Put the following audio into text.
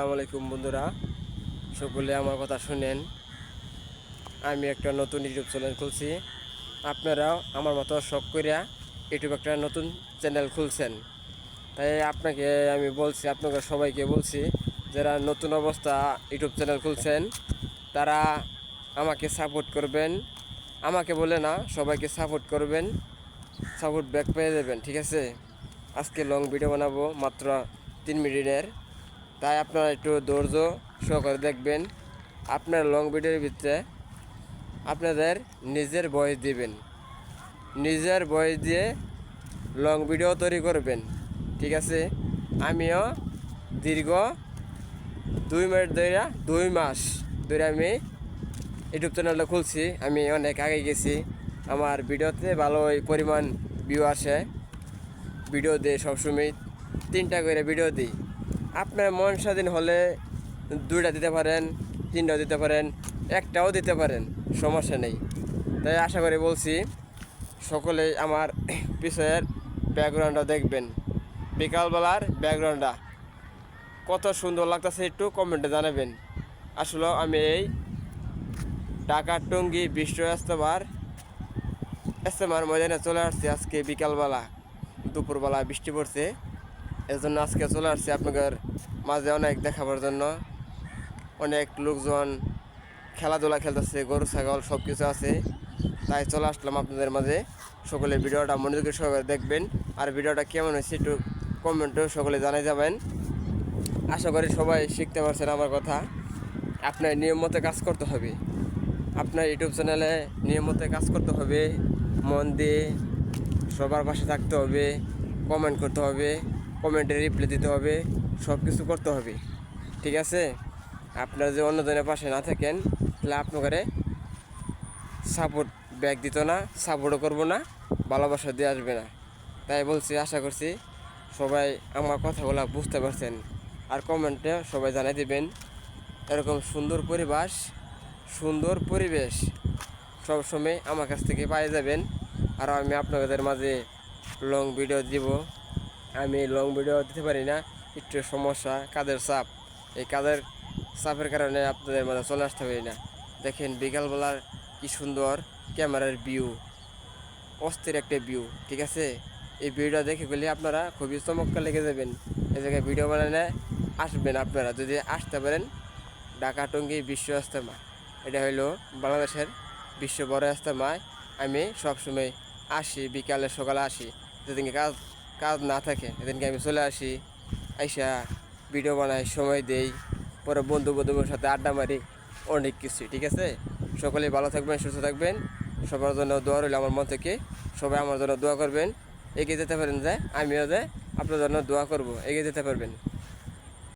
আসসালামু আলাইকুম বন্ধুরা। সকলে আমার কথা শুনেন। আমি একটা নতুন ইউটিউব চ্যানেল খুলছি। আপনারাও আমার মতো শখ করিয়া ইউটিউব একটা নতুন চ্যানেল খুলছেন। তাই আপনাকে আমি বলছি আপনাকে সবাইকে বলছি, যারা নতুন অবস্থা ইউটিউব চ্যানেল খুলছেন, তারা আমাকে সাপোর্ট করবেন। আমাকে বলে না, সবাইকে সাপোর্ট করবেন। সাপোর্ট ব্যাক পেয়ে যাবেন, ঠিক আছে? আজকে লং ভিডিও বানাবো মাত্র তিন মিনিটের। তাই আপনারা একটু ধৈর্য সহকারে দেখবেন, আপনার লং ভিডিওর ভিতরে আপনাদের নিজের ভয়েস দিবেন। নিজের ভয়েস দিয়ে লং ভিডিও তৈরি করবেন, ঠিক আছে? আমিও দীর্ঘ দুই মিনিট ধরে, দুই মাস ধরে আমি ইউটিউব চ্যানেলটা খুলছি। আমি অনেক আগে গেছি, আমার ভিডিওতে ভালো পরিমাণ ভিউ আসে। ভিডিও দিই সবসময়, তিনটা করে ভিডিও দিই। আপনার মন স্বাধীন হলে দুইটা দিতে পারেন, তিনটাও দিতে পারেন, একটাও দিতে পারেন, সমস্যা নেই। তাই আশা করে বলছি, সকলেই আমার পিছনের ব্যাকগ্রাউন্ডটা দেখবেন। বিকালবেলার ব্যাকগ্রাউন্ডটা কত সুন্দর লাগতেছে একটু কমেন্টে জানাবেন। আসলে আমি এই ঢাকা টঙ্গী বিশ্ব ইস্তেমার ইস্তেমার ময়দানে চলে আসছি আজকে বিকালবেলা, দুপুরবেলা বৃষ্টি পড়ছে। এর জন্য আজকে চলে আসছি আপনাদের মাঝে অনেক দেখাবার জন্য। অনেক লোকজন খেলাধুলা খেলতেছে, গরু, ছাগল সব কিছু আছে। তাই চলে আসলাম আপনাদের মাঝে। সকলে ভিডিওটা মনোযোগের সহকারে দেখবেন। আর ভিডিওটা কেমন হয়েছে একটু কমেন্টও সকলে জানাই যাবেন। আশা করি সবাই শিখতে পারছেন আমার কথা। আপনার নিয়ম মতো কাজ করতে হবে। আপনার ইউটিউব চ্যানেলে নিয়মিত কাজ করতে হবে। মন দিয়ে সবার পাশে থাকতে হবে, কমেন্ট করতে হবে। কমেন্টে রিপ্লাই দিতে হবে সব কিছু করতে হবে, ঠিক আছে? আপনারা যে অন্যজনের পাশে না থাকেন, তাহলে আপনাকে সাপোর্ট ব্যাক দিত না সাপোর্টও করব না, ভালোবাসা দিয়ে আসবে না। তাই বলছি, আশা করছি সবাই আমার কথাগুলো বুঝতে পারছেন। আর কমেন্টে সবাই জানাই দেবেন, এরকম সুন্দর পরিবেশ সুন্দর পরিবেশ সবসময় আমার কাছ থেকে পাই যাবেন। আর আমি আপনাদের মাঝে লং ভিডিও দিব। আমি লং ভিডিও দিতে পারি না, একটু সমস্যা, কাদের চাপ? এই কাদের চাপের কারণে আপনাদের মাঝে চলে আসতে পারি না। দেখেন বিকালবেলার কি সুন্দর ক্যামেরার ভিউ অস্থির একটা ভিউ ঠিক আছে? এই ভিডিওটা দেখে গেলে আপনারা খুবই চমৎকার লেগে যাবেন। এই জায়গায় ভিডিও বানালে আসবেন আপনারা, যদি আসতে পারেন ঢাকা টঙ্গি বিশ্ব ইস্তেমা এটা হলো বাংলাদেশের বিশ্ব বড় ইস্তেমায় আমি সবসময় আসি, বিকালে সকালে আসি। যেদিনকে কাজ কাজ না থাকে, এদিনকে আমি চলে আসি, আইসা ভিডিও বানাই, সময় দেই, পরে বন্ধু বান্ধবের সাথে আড্ডা মারি, অনেক কিছু, ঠিক আছে? সকলে ভালো থাকবেন, সুস্থ থাকবেন, সবার জন্য দোয়া রইল আমার মন থেকে, সবাই আমার জন্য দোয়া করবেন, এগিয়ে যেতে পারেন যে, আমিও যে আপনার জন্য দোয়া করব, এগিয়ে যেতে পারবেন।